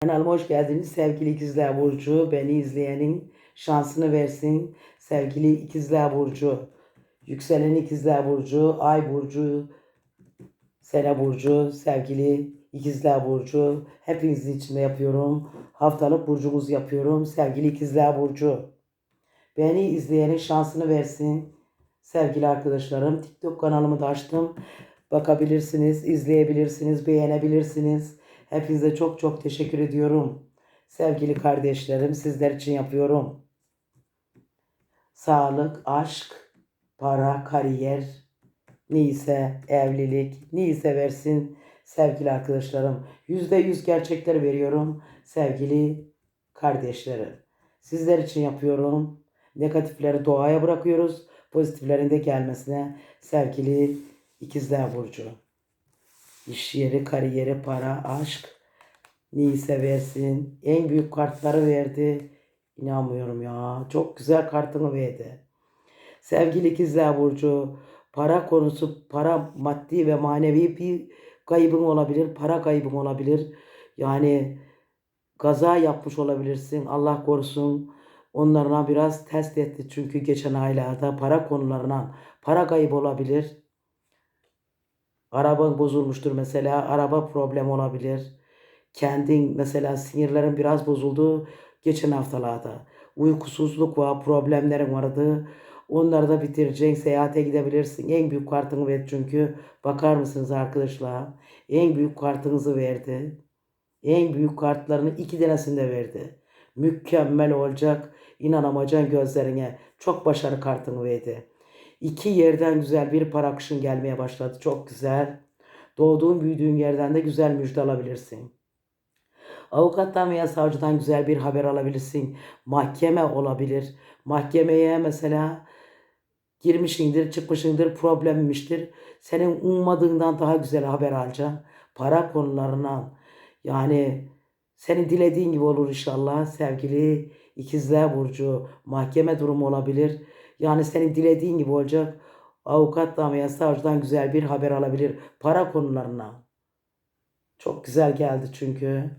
Kanalıma hoş geldiniz sevgili ikizler Burcu. Beni izleyenin şansını versin. Sevgili ikizler Burcu. Yükselen ikizler Burcu, Ay Burcu, Sene Burcu, sevgili ikizler Burcu. Hepinizin içinde yapıyorum. Haftalık burcumuz yapıyorum. Sevgili ikizler Burcu. Beni izleyenin şansını versin. Sevgili arkadaşlarım TikTok kanalımı da açtım. Bakabilirsiniz, izleyebilirsiniz, beğenebilirsiniz. Hepinize çok çok teşekkür ediyorum. Sevgili kardeşlerim sizler için yapıyorum. Sağlık, aşk, para, kariyer, neyse evlilik, neyse versin sevgili arkadaşlarım. Yüzde yüz gerçekleri veriyorum sevgili kardeşlerim. Sizler için yapıyorum. Negatifleri doğaya bırakıyoruz. Pozitiflerin de gelmesine sevgili ikizler burcu. İş yeri, kariyeri, para, aşk neyse versin. En büyük kartları verdi. İnanmıyorum ya. Çok güzel kartını verdi. Sevgili ikizler burcu, para konusu, para maddi ve manevi bir kaybın olabilir. Para kaybın olabilir. Yani kaza yapmış olabilirsin. Allah korusun. Onlarına biraz test etti. Çünkü geçen aylarda para konularına para kaybı olabilir. Araban bozulmuştur mesela. Araba problem olabilir. Kendin mesela sinirlerin biraz bozuldu geçen haftalarda. Uykusuzluk var, problemlerin vardı. Onları da bitireceksin. Seyahate gidebilirsin. En büyük kartını ver çünkü. Bakar mısınız arkadaşlar? En büyük kartınızı verdi. En büyük kartlarını iki tanesinde verdi. Mükemmel olacak. İnanamayacaksın gözlerine. Çok başarı kartını verdi. İki yerden güzel bir para akışın gelmeye başladı. Çok güzel. Doğduğun büyüdüğün yerden de güzel müjde alabilirsin. Avukattan veya savcıdan güzel bir haber alabilirsin. Mahkeme olabilir. Mahkemeye mesela girmişindir, çıkmışındır, problemmiştir. Senin ummadığından daha güzel haber alacaksın. Para konularından yani senin dilediğin gibi olur inşallah sevgili ikizler burcu. Mahkeme durumu olabilir. Yani senin dilediğin gibi olacak. Avukattan veya savcıdan güzel bir haber alabilir. Para konularına. Çok güzel geldi çünkü.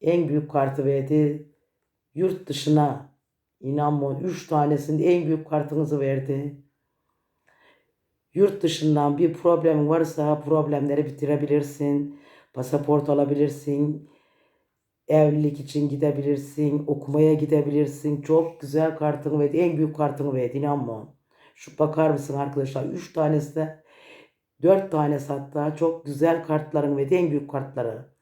En büyük kartı verdi. Yurt dışına inanma 3 tanesinde en büyük kartınızı verdi. Yurt dışından bir problemin varsa problemleri bitirebilirsin. Pasaport alabilirsin. Evlilik için gidebilirsin. Okumaya gidebilirsin. Çok güzel kartını verdi. En büyük kartını verdi. İnanma. Şu bakar mısın arkadaşlar? 3 tanesi de 4 tanesi hatta çok güzel kartların verdi. En büyük kartları.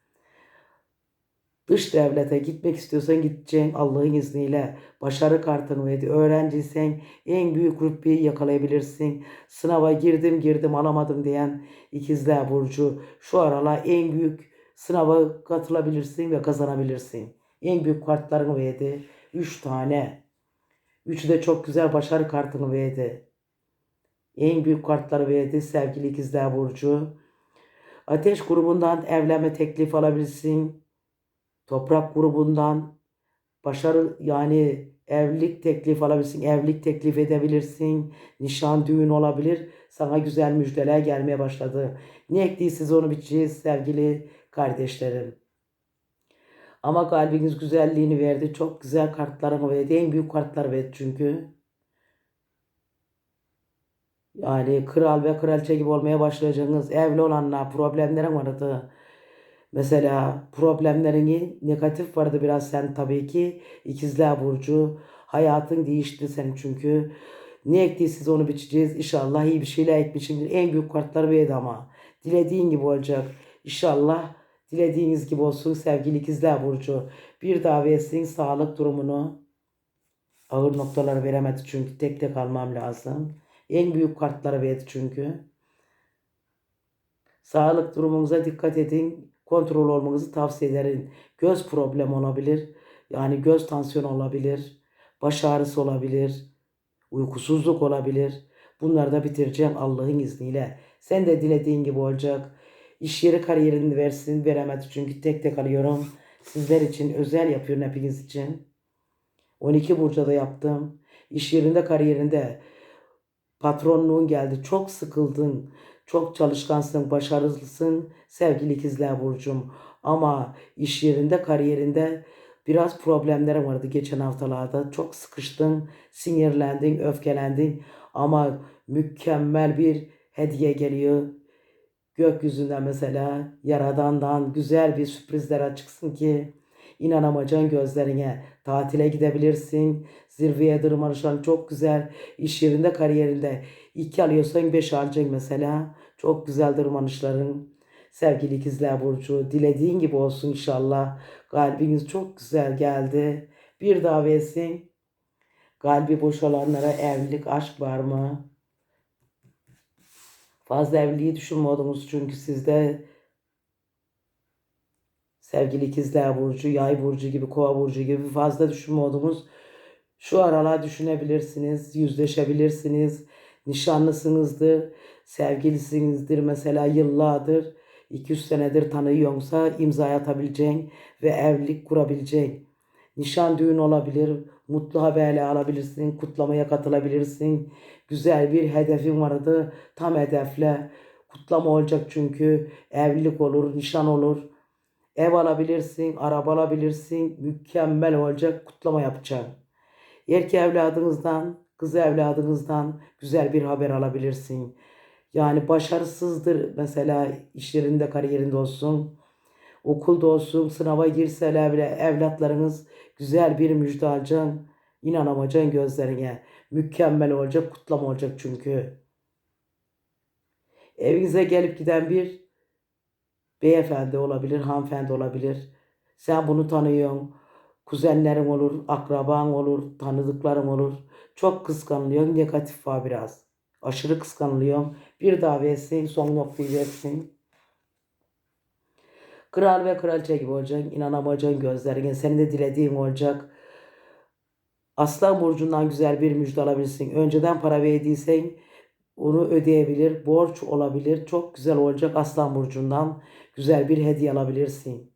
Dış devlete gitmek istiyorsan gideceksin Allah'ın izniyle. Başarı kartını verdi. Öğrenciysen en büyük rütbeyi yakalayabilirsin. Sınava girdim girdim alamadım diyen ikizler burcu. Şu aralar en büyük sınava katılabilirsin ve kazanabilirsin. En büyük kartlarını verdi. 3 tane. Üçü de çok güzel başarı kartını verdi. En büyük kartları verdi sevgili ikizler burcu. Ateş grubundan evlenme teklif alabilirsin. Toprak grubundan başarı yani evlilik teklif alabilirsin, evlilik teklif edebilirsin, nişan düğün olabilir. Sana güzel müjdeler gelmeye başladı. Ne ektiyseniz onu biçeceğiz sevgili kardeşlerim. Ama kalbiniz güzelliğini verdi. Çok güzel kartlarını verdi. En büyük kartlar verdi çünkü. Yani kral ve kraliçe gibi olmaya başlayacaksınız. Evli olanlar problemlerin vardı. Mesela problemlerini negatif vardı biraz sen tabii ki. İkizler Burcu. Hayatın değişti senin çünkü. Ne ektiyseniz onu biçeceğiz. İnşallah iyi bir şeyler ekmişimdir. En büyük kartlar verdi ama. Dilediğin gibi olacak. İnşallah dilediğiniz gibi olsun sevgili ikizler Burcu. Bir daha versin sağlık durumunu. Ağır noktaları veremedi çünkü tek tek almam lazım. En büyük kartları verdi çünkü. Sağlık durumunuza dikkat edin. Kontrol olmanızı tavsiye ederim. Göz problemi olabilir. Yani göz tansiyonu olabilir. Baş ağrısı olabilir. Uykusuzluk olabilir. Bunları da bitireceğim Allah'ın izniyle. Sen de dilediğin gibi olacak. İş yeri kariyerini versin. Veremedi çünkü tek tek alıyorum. Sizler için özel yapıyorum hepiniz için. 12 burca da yaptım. İş yerinde kariyerinde patronluğun geldi. Çok sıkıldın. Çok çalışkansın, başarılısın sevgili ikizler burcum. Ama iş yerinde, kariyerinde biraz problemlerim vardı geçen haftalarda. Çok sıkıştın, sinirlendin, öfkelendin. Ama mükemmel bir hediye geliyor. Gökyüzünden mesela Yaradan'dan güzel bir sürprizler açıksın ki inanamayacaksın gözlerine. Tatile gidebilirsin. Zirveye tırmanışların çok güzel. İş yerinde, kariyerinde. iki alıyorsan beş alacaksın mesela. Çok güzel tırmanışların. Sevgili ikizler Burcu, dilediğin gibi olsun inşallah. Kalbiniz çok güzel geldi. Bir daha versin. Kalbi boş olanlara evlilik, aşk var mı? Fazla evliliği düşünmüyordunuz çünkü sizde sevgili ikizler burcu, yay burcu gibi, kova burcu gibi fazla düşünmüyordunuz. Şu aralar düşünebilirsiniz, yüzleşebilirsiniz. Nişanlısınızdır, sevgilisinizdir mesela yıllardır, 200 senedir tanıyorsa imza atabileceğin ve evlilik kurabileceğin. Nişan düğün olabilir, mutlu haberle alabilirsin, kutlamaya katılabilirsin. Güzel bir hedefin vardı, tam hedefle. Kutlama olacak çünkü evlilik olur, nişan olur. Ev alabilirsin, araba alabilirsin. Mükemmel olacak, kutlama yapacaksın. Erkek evladınızdan, kız evladınızdan güzel bir haber alabilirsin. Yani başarısızdır mesela iş yerinde, kariyerinde olsun okulda olsun, sınava girseler bile evlatlarınız güzel bir müjde alacaksın. İnanamayacaksın gözlerine. Mükemmel olacak, kutlama olacak çünkü. Evinize gelip giden bir beyefendi olabilir, hanımefendi olabilir. Sen bunu tanıyorsun. Kuzenlerin olur, akraban olur, tanıdıkların olur. Çok kıskanılıyorsun, negatif var biraz. Aşırı kıskanılıyorsun. Bir daha versin, son noktayı versin. Kral ve kraliçe gibi olacaksın. İnanamayacaksın gözlerine. Senin de dilediğin olacak. Aslan burcundan güzel bir müjde alabilirsin. Önceden para verdiysen onu ödeyebilir. Borç olabilir. Çok güzel olacak Aslan burcundan. Güzel bir hediye alabilirsin.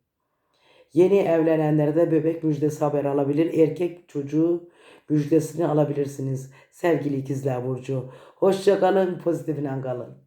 Yeni evlenenlere de bebek müjdesi haber alabilir. Erkek çocuğu müjdesini alabilirsiniz. Sevgili ikizler burcu. Hoşça kalın, pozitifle kalın.